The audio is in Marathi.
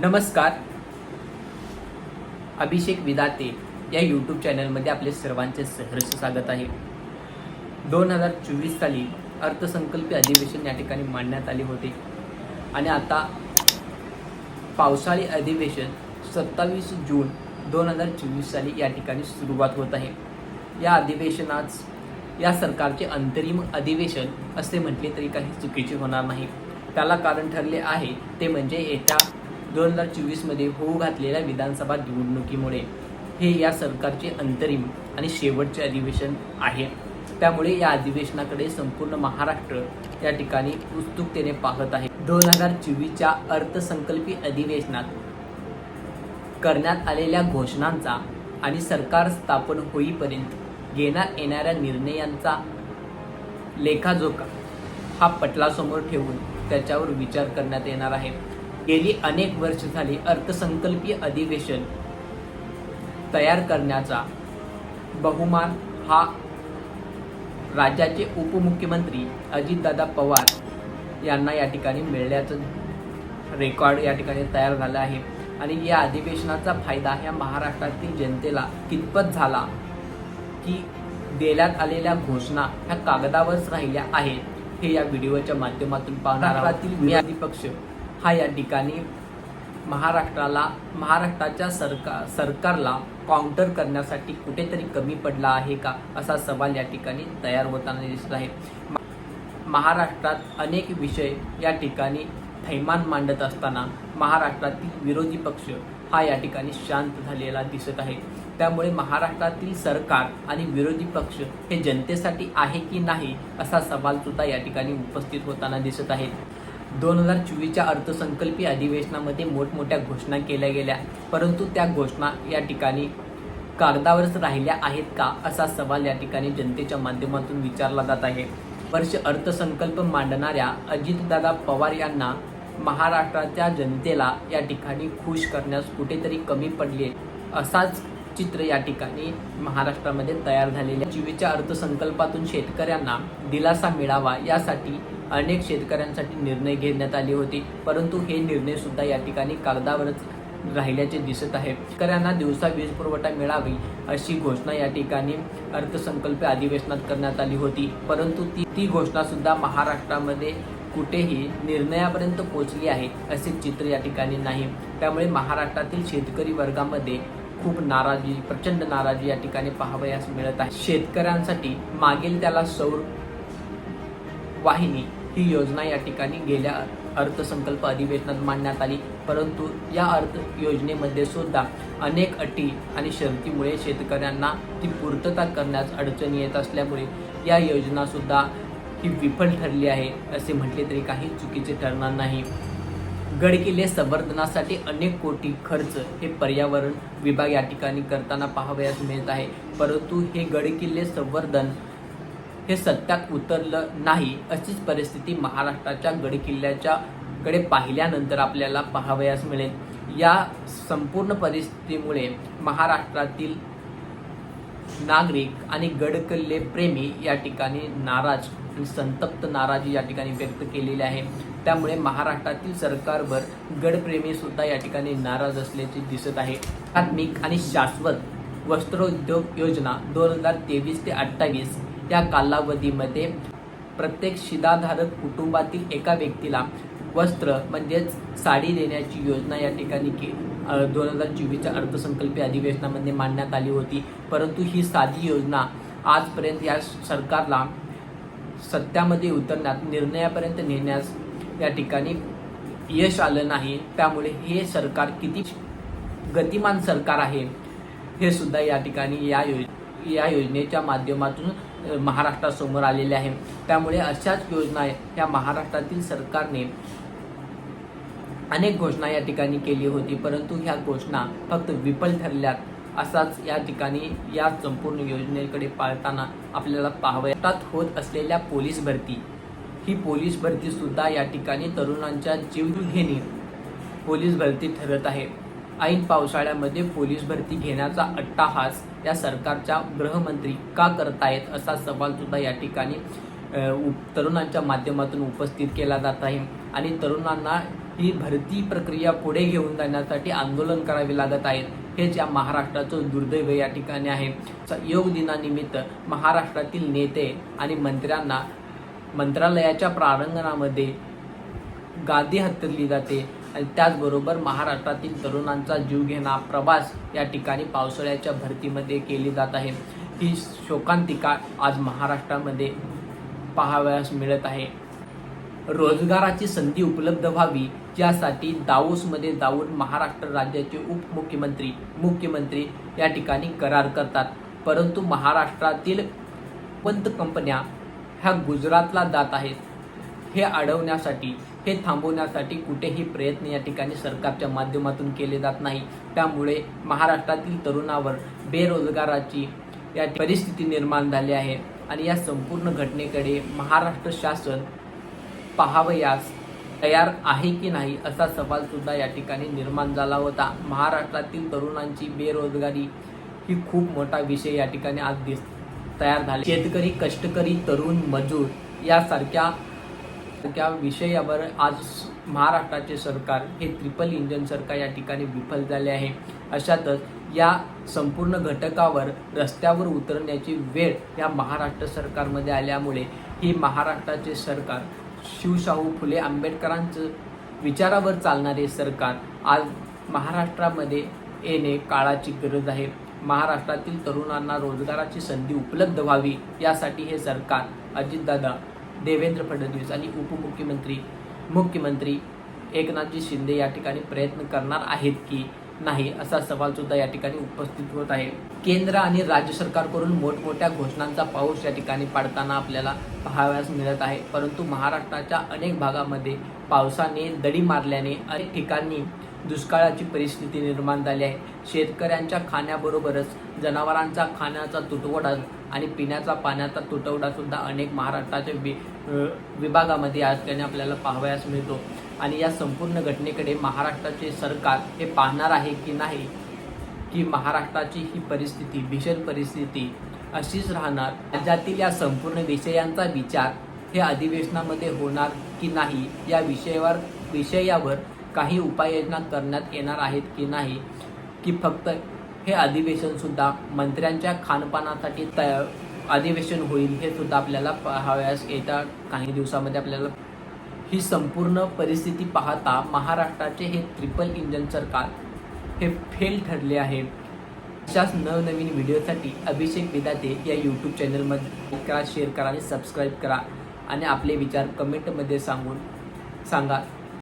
नमस्कार. अभिषेक विदाते या यूट्यूब चॅनलमध्ये आपले सर्वांचे सहर्ष स्वागत आहे. दोन हजार चोवीस साली अर्थसंकल्पीय अधिवेशन या ठिकाणी मांडण्यात आले होते. आणि आता पावसाळी अधिवेशन सत्तावीस जून दोन हजार चोवीस साली या ठिकाणी सुरुवात होत आहे. या अधिवेशनास या सरकारचे अंतरिम अधिवेशन असे म्हटले तरी काही चुकीचे होणार नाही. त्याला कारण ठरले आहे ते म्हणजे येत्या दोन हजार चोवीसमध्ये होऊ घातलेल्या विधानसभा निवडणुकीमुळे हे या सरकारचे अंतरिम आणि शेवटचे अधिवेशन आहे. त्यामुळे या अधिवेशनाकडे संपूर्ण महाराष्ट्र या ठिकाणी उत्सुकतेने पाहत आहे. दोन हजार चोवीसच्या अर्थसंकल्पीय अधिवेशनात करण्यात आलेल्या घोषणांचा आणि सरकार स्थापन होईपर्यंत घेण्यात येणाऱ्या निर्णयांचा लेखाजोखा हा पटलासमोर ठेवून त्याच्यावर विचार करण्यात येणार आहे. गेली अनेक वर्ष झाली अर्थसंकल्पीय अधिवेशन तयार करण्याचा बहुमान हा राज्याचे उपमुख्यमंत्री अजितदादा पवार यांना या ठिकाणी मिळण्याचं रेकॉर्ड या ठिकाणी तयार झालं आहे. आणि या अधिवेशनाचा फायदा ह्या महाराष्ट्रातील जनतेला कितपत झाला? की देण्यात आलेल्या घोषणा ह्या कागदावरच राहिल्या आहेत. हे या व्हिडिओच्या माध्यमातून पाहणार आहोत. विरोधी पक्ष हा या ठिकाणी महाराष्ट्राला महाराष्ट्राच्या सरकार सरकारला काउंटर करण्यासाठी कुठेतरी कमी पडला आहे का? असा सवाल या ठिकाणी तयार होताना दिसत आहे. महाराष्ट्रात अनेक विषय या ठिकाणी थैमान मांडत असताना महाराष्ट्रातील विरोधी पक्ष हा या ठिकाणी शांत झालेला दिसत आहे. त्यामुळे महाराष्ट्रातील सरकार आणि विरोधी पक्ष हे जनतेसाठी आहे की नाही असा सवाल सुद्धा या ठिकाणी उपस्थित होताना दिसत आहेत दोन हजार चोवीसच्या अर्थसंकल्पीय अधिवेशनामध्ये मोठमोठ्या घोषणा केल्या गेल्या. परंतु त्या घोषणा या ठिकाणी कागदावरच राहिल्या आहेत का असा सवाल या ठिकाणी जनतेच्या माध्यमातून विचारला जात आहे. वर्ष अर्थसंकल्प मांडणाऱ्या अजितदादा पवार यांना महाराष्ट्राच्या जनतेला या ठिकाणी खुश करण्यास कुठेतरी कमी पडले असाच चित्र या ठिकाणी महाराष्ट्रामध्ये तयार झालेल्या जीवेच्या अर्थसंकल्पातून शेतकऱ्यांना दिलासा मिळावा यासाठी अनेक शेतकऱ्यांसाठी निर्णय घेण्यात आले होती. परंतु हे निर्णय सुद्धा या ठिकाणी कागदावरच राहिल्याचे दिसत आहे. शेतकऱ्यांना दिवसा वीज पुरवठा मिळावी अशी घोषणा या ठिकाणी अर्थसंकल्प अधिवेशनात करण्यात आली होती. परंतु ती ती घोषणा सुद्धा महाराष्ट्रामध्ये कुठेही निर्णयापर्यंत पोहोचली आहे असे चित्र या ठिकाणी नाही. त्यामुळे महाराष्ट्रातील शेतकरी वर्गामध्ये खूप नाराजी प्रचंड नाराजी या ठिकाणी पाहावयास मिळत आहे. शेतकऱ्यांसाठी मागील त्याला सौर वाहिनी ही योजना या ठिकाणी गेल्या अर्थसंकल्प अधिवेशनात मांडण्यात आली. परंतु या अर्थ योजनेमध्ये सुद्धा अनेक अटी आणि शर्तीमुळे शेतकऱ्यांना ती पूर्तता करण्यास अडचणी येत असल्यामुळे या योजनासुद्धा ही विफल ठरली आहे असे म्हटले तरी काही चुकीचे ठरणार नाही. गडकिल्ले संवर्धनासाठी अनेक कोटी खर्च हे पर्यावरण विभाग या ठिकाणी करताना पाहावयास मिळत आहे. परंतु हे गडकिल्ले संवर्धन हे सत्यात उतरलं नाही अशीच परिस्थिती महाराष्ट्राच्या गडकिल्ल्याच्या कडे पाहिल्यानंतर आपल्याला पाहावयास मिळेल. या संपूर्ण परिस्थितीमुळे महाराष्ट्रातील नागरिक आणि गडकिल्ले प्रेमी या ठिकाणी नाराज आणि संतप्त नाराजी या ठिकाणी व्यक्त केलेली आहे. त्यामुळे महाराष्ट्रातील सरकारवर गडप्रेमी सुद्धा या ठिकाणी नाराज असल्याचे दिसत आहे. आत्मिक आणि शाश्वत वस्त्रोद्योग योजना दोन हजार तेवीस ते अठ्ठावीस त्या कालावधीमध्ये प्रत्येक शिधाधारक कुटुंबातील एका व्यक्तीला वस्त्र म्हणजेच साडी देण्याची योजना या ठिकाणी के दोन हजार चोवीसच्या अर्थसंकल्पीय अधिवेशनामध्ये मांडण्यात आली होती. परंतु ही साधी योजना आजपर्यंत या सरकारला सत्यामध्ये उतरण्यात निर्णयापर्यंत नेण्यास या ठिकाणी यश आलं नाही. त्यामुळे हे सरकार किती गतिमान सरकार आहे हे सुद्धा या ठिकाणी या योज या योजनेच्या माध्यमातून महाराष्ट्रासमोर आलेले आहे. त्यामुळे अशाच योजना ह्या महाराष्ट्रातील सरकारने अनेक घोषणा या ठिकाणी केली होती. परंतु ह्या घोषणा फक्त विफल ठरल्यात असाच या ठिकाणी या संपूर्ण योजनेकडे पाळताना आपल्याला पाहावयात होत असलेल्या पोलीस भरती. ही पोलीस भरती सुद्धा या ठिकाणी तरुणांच्या जीवघेणी पोलीस भरती ठरत आहे. ऐन पावसाळ्यामध्ये पोलीस भरती घेण्याचा अट्टाहास या सरकारच्या गृहमंत्री का करतायत असा सवाल सुद्धा या ठिकाणी तरुणांच्या माध्यमातून उपस्थित केला जात आहे. आणि तरुणांना ही भरती प्रक्रिया पुढे घेऊन जाण्यासाठी आंदोलन करावे लागत आहेत. हेच या महाराष्ट्राचं दुर्दैव या ठिकाणी आहे. योग दिनानिमित्त महाराष्ट्रातील नेते आणि मंत्र्यांना मंत्रालयाच्या प्रारंगणामध्ये गादी हत्तरली जाते आणि त्याचबरोबर महाराष्ट्रातील तरुणांचा जीव घेणा प्रवास या ठिकाणी पावसाळ्याच्या भरतीमध्ये केली जात आहे. ही शोकांतिका आज महाराष्ट्रामध्ये पाहावयास मिळत आहे. रोजगाराची संधी उपलब्ध व्हावी यासाठी दाऊसमध्ये जाऊन महाराष्ट्र राज्याचे उपमुख्यमंत्री मुख्यमंत्री या ठिकाणी करार करतात. परंतु महाराष्ट्रातील पंत कंपन्या ह्या गुजरातला जात आहेत. हे अडवण्यासाठी हे थांबवण्यासाठी कुठेही प्रयत्न या ठिकाणी सरकारच्या माध्यमातून केले जात नाही. त्यामुळे महाराष्ट्रातील तरुणावर बेरोजगाराची या परिस्थिती निर्माण झाली आहे आणि या संपूर्ण घटनेकडे महाराष्ट्र शासन पाहावयास तयार आहे की नाही असा सवाल सुद्धा या ठिकाणी निर्माण झाला होता. महाराष्ट्रातील तरुणांची बेरोजगारी ही खूप मोठा विषय या ठिकाणी आज दिस तयार झाले. शेतकरी कष्टकरी तरुण मजूर यासारख्या त्या विषयावर आज महाराष्ट्राचे सरकार हे ट्रिपल इंजन सरकार या ठिकाणी विफल झाले आहे. अशातच या संपूर्ण घटकावर रस्त्यावर उतरण्याची वेळ या महाराष्ट्र सरकारमध्ये आल्यामुळे ही महाराष्ट्राचे सरकार शिवशाहू फुले आंबेडकरांचं विचारावर चालणारे सरकार आज महाराष्ट्रामध्ये येणे काळाची गरज आहे. महाराष्ट्रातील तरुणांना रोजगाराची संधी उपलब्ध व्हावी यासाठी हे सरकार अजितदादा देवेंद्र फडणवीस आणि उपमुख्यमंत्री मुख्यमंत्री एकनाथजी शिंदे या ठिकाणी प्रयत्न करणार आहेत की नाही असा सवाल सुद्धा या ठिकाणी उपस्थित होत आहे. केंद्र आणि राज्य सरकारकडून मोठमोठ्या घोषणांचा पाऊस या ठिकाणी पाडताना आपल्याला पाहाव्यास मिळत आहे. परंतु महाराष्ट्राच्या अनेक भागामध्ये पावसाने दडी मारल्याने अनेक ठिकाणी दुष्काळाची परिस्थिती निर्माण झाली आहे. शेतकऱ्यांच्या खाण्याबरोबरच जनावरांचा खाण्याचा तुटवडा आणि पिण्याचा पाण्याचा तुटवडा सुद्धा अनेक महाराष्ट्राच्या वि विभागामध्ये आज आपल्याला पाहावयास मिळतो. आणि या संपूर्ण घटनेकडे महाराष्ट्राचे सरकार हे पाहणार आहे की नाही की महाराष्ट्राची ही परिस्थिती भीषण परिस्थिती अशीच राहणार. राज्यातील या संपूर्ण विषयांचा विचार हे अधिवेशनामध्ये होणार की नाही या विषयावर विषयावर काही उपाययोजना करण्यात येणार आहेत की नाही की फक्त हे अधिवेशन सुद्धा मंत्र्यांच्या खानपानासाठी तया अधिवेशन होईल हे सुद्धा आपल्याला पाहावयास येत्या काही दिवसामध्ये आपल्याला. ही संपूर्ण परिस्थिती पाहता महाराष्ट्राचे हे ट्रिपल इंजन सरकार हे फेल ठरले आहे. अशाच नवनवीन व्हिडिओसाठी अभिषेक विदाते या यूट्यूब चॅनलमध्ये करा शेअर करा आणि सबस्क्राईब करा आणि आपले विचार कमेंटमध्ये सांगून सांगा.